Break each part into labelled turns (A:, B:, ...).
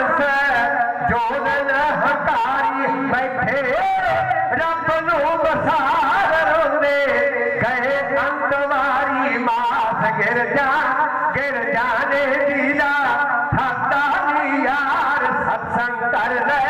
A: ਵਸੈ ਜੋ ਦਿਨ
B: ਹਕਾਰੀ ਬੈਠੇ, ਰੱਬ ਨੂੰ ਬਸਾਰ ਰੋਂਦੇ। ਗਏ ਅੰਤਵਾਰੀ ਮਾਸ ਗਿਰ ਜਾ, ਗਿਰ ਜਾਣੇ ਦੀਦਾ ਥਾਤਾ ਨੀ ਯਾਰ, ਸਤਸੰਗ ਕਰ ਲੈ।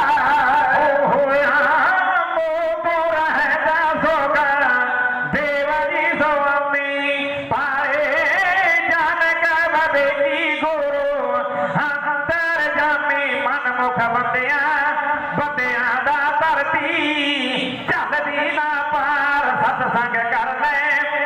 A: ਮੁਖ ਬੰਦਿਆਂ ਬੰਦਿਆਂ ਦਾ ਧਰਤੀ ਚੱਲਦੀ ਨਾ ਪਾਰ। ਸਤ ਸੰਗ ਕਰ ਲੈ।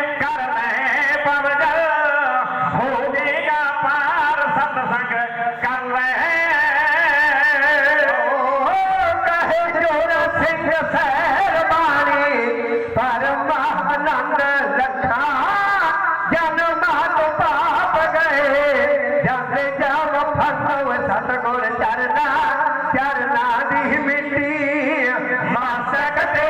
B: चरना दी मिटी मां सकते